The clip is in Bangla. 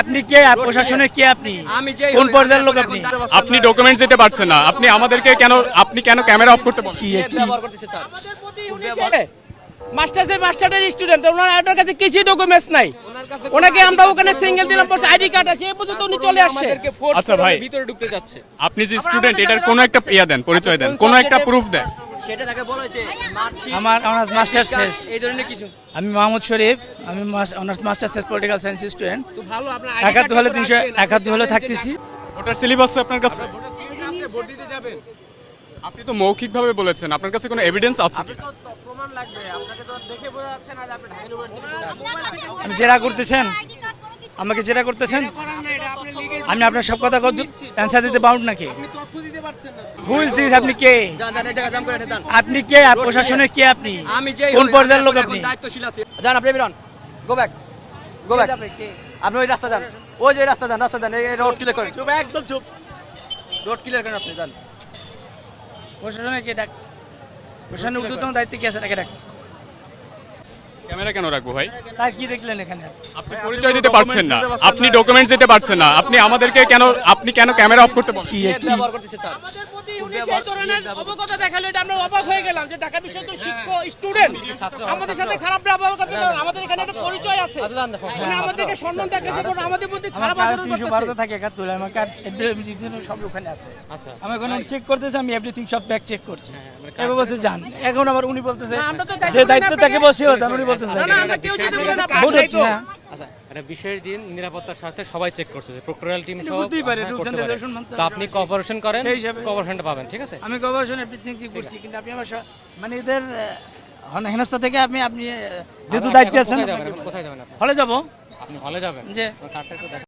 আপনি কে? প্রশাসনের কে আপনি? যে কোন পর্যায়ের লোক আপনি? আপনি ডকুমেন্টস দিতে পারছেন না। আপনি আমাদেরকে কেন আপনি কেন ক্যামেরা অফ করতে বলেন কি কি ব্যবহার করতেছে স্যার? মাস্টার্সের মাস্টারের স্টুডেন্ট ওনার কাছে কিছুই ডকুমেন্টস নাই। ওনাকে আমরা ওখানে সিঙ্গেল দিলাম পর আইডি কার্ড আছে এই পর্যন্ত উনি চলে আসছে। আচ্ছা ভাই। ভিতরে ঢুকতে যাচ্ছে আপনি যে স্টুডেন্ট এটার কোনো একটা ইয়া দেন পরিচয় দেন কোনো একটা প্রুফ দেন। সেটা তাকে বলেছে মার্কশিট আমার অনার্স মাস্টার্স শেষ। এই ধরনের কিছু। আমি মাহমুদ শরীফ আমি অনার্স মাস্টার্স শেষ পলিটিক্যাল সায়েন্স স্টুডেন্ট তো ভালো আপনার একাত্তর হলে তিনশো একাত্তর হলে থাকতেছি। ওটার সিলেবাস আপনার কাছে? ভোট দিতে যাবেন। আপনি তো মৌখিকভাবে বলেছেন আপনার কাছে কোনো এভিডেন্স আছে প্রমাণ লাগবে আপনাকে তো দেখে বোঝা যাচ্ছে না যে আপনি ঢাকা ইউনিভার্সিটি আমি জেরা করতেছেন? আমাকে জেরা করতেছেন? আমি আপনার সব কথা অ্যান্সার দিতে বাউন্ড নাকি? আপনি তথ্য দিতে পারছেন না। হু ইজ দিস আপনি কে? যান যান এই জায়গা জাম করে যান আপনি কে? আর প্রশাসনের কে আপনি? আমি যে কোন পর্যায়ের লোক আপনি? দায়িত্বশীল আছি। যান আপনি বেরোন। গো ব্যাক গো ব্যাক আপনি ওই রাস্তা যান। ওই যে রাস্তা যান রাস্তা যান এই রোড ক্লিয়ার করেন। চুপ একদম চুপ। রোড ক্লিয়ার করেন আপনি যান। প্রশাসনের কে ডাক? প্রশাসনের ঊর্ধ্বতম দায়িত্ব কি আছে? তাকে ডাক। ক্যামেরা কেন রাখব ভাই? তার কি দেখলেন এখানে? আপনি পরিচয় দিতে পারছেন না। আপনি ডকুমেন্টস দিতে পারছেন না। আপনি আমাদেরকে কেন আপনি কেন ক্যামেরা অফ করতে বলেন কি ব্যবহার করতেছে স্যার। আমাদের প্রতি উনি যে ধরনের অবগতা দেখাল এটা আমরা অবাক হয়ে গেলাম যে ঢাকা বিশ্ববিদ্যালয় শিক্ষক স্টুডেন্ট আমাদের সাথে খারাপ ব্যবহার করতে পারেন আমাদের এখানে একটা পরিচয় আছে। উনি আমাদেরকে সম্মান দেখাচ্ছে এবং আমাদের প্রতি খারাপ আচরণ করতেছে। থাকে একাত্তর আমার কার্ড সব ওখানে আছে। আচ্ছা। আমি এখন চেক করতেছি আমি এভরিথিং সব ব্যাগ চেক করছি। এবার বলছে যান। এখন আবার উনি বলতেছে যে দায়িত্ব তাকে বসে উনি বলতেছে না আচ্ছা একটা বিশেষ দিন নিরাপত্তার স্বার্থে সবাই চেক করছে প্রক্টোরিয়াল টিম সহ বুঝতেই পারে, রুলস এন্ড regulation মানতে তো আপনি সবাইকে। কপারেশন করেন সেই হিসাবে- পাবেন ঠিক আছে? আমি এভরিথিং করছি কিন্তু আপনি আমার মানে এদের আহ, হেনস্থা থেকে আপনি আপনি যেহেতু দায়িত্বে আছেন কোথায় যাবেন? আপনি? হলে যাব। আপনি হলে যাবেন। যে কার্ডটা একটু।